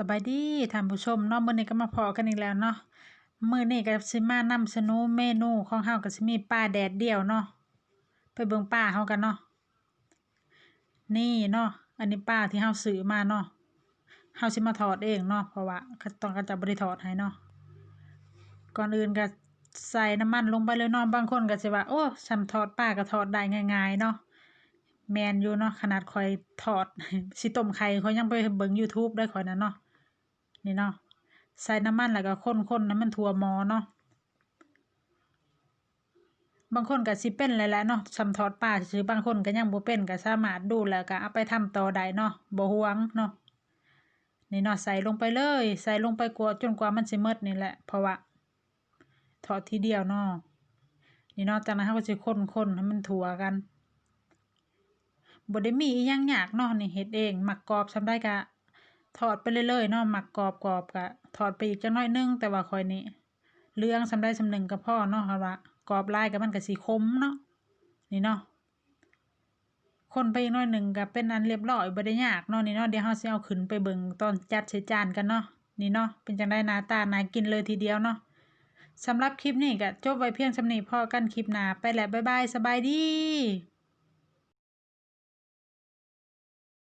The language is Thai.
สบายดีท่านผู้ชมเนาะมื้อนี้ก็มาพอกันอีกแล้วเนาะมื้อนี้ก็สิมานำเสนอเมนูของเฮาก็สิมีปลาแดดเดียวเนาะไปเบิ่งปลาเฮากันเนาะนี่เนาะอันนี้ปลาที่เฮาซื้อมาเนาะเฮาสิมาทอดเองเนาะเพราะว่าตองเขาจะบ่ได้ทอดให้เนาะก่อนอื่นก็ใส่น้ำมันลงไปเลยเนาะบางคนก็สิว่าโอ้ฉันทอดปลาก็ทอดได้ง่ายๆเนาะแมนอยู่เนาะขนาดข้อยทอดสิต้มไข่ข้อยยังไปเบิ่ง YouTube ได้ข้อยนั่นเนาะ นี่เนาะใส่น้ำมันแล้วก็คนๆให้มันทั่วหม้อเนาะบางคนก็สิเป็นแหละๆเนาะซำทอดปลาซื่อบางคนก็ยังบ่เป็นก็สามารถดูแล้วก็เอาไปทำต่อได้เนาะบ่ห่วงเนาะนี่เนาะใส่ลงไปเลย ใส่ลงไปกว่าจนกว่ามันสิหมดนี่แหละ เพราะว่าทอดทีเดียวเนาะนี่เนาะจากนั้นเราก็สิคนๆให้มันทั่วกันบ่ได้มีอิหยังยากเนาะนี่เฮ็ดเอง มักกรอบซำใดก็ ทอดไปเรื่อยๆเนาะหมักกรอบๆก็ทอดไปอีกจักหน่อยนึงแต่ว่าข้อยนี่เหลืองซำใดซำหนึ่งก็พอเนาะเพราะว่ากรอบลายก็มันก็สิขมเนาะนี่เนาะคนไปอีกน่อยหนึ่งก็เป็นอันเรียบร้อยบ่ได้ยากเนาะนี่เนาะเดี๋ยวเราสิเอาขึ้นไปเบิ่งตอนจัดใส่จานกันเนาะนี่เนาะเป็นจังใดหน้าตาน่ากินเลยทีเดียวเนาะสำหรับคลิปนี้ก็จบไว้เพียงสำนี้พอกันคลิปหน้าไปแล้วบ๊ายบายสบายดี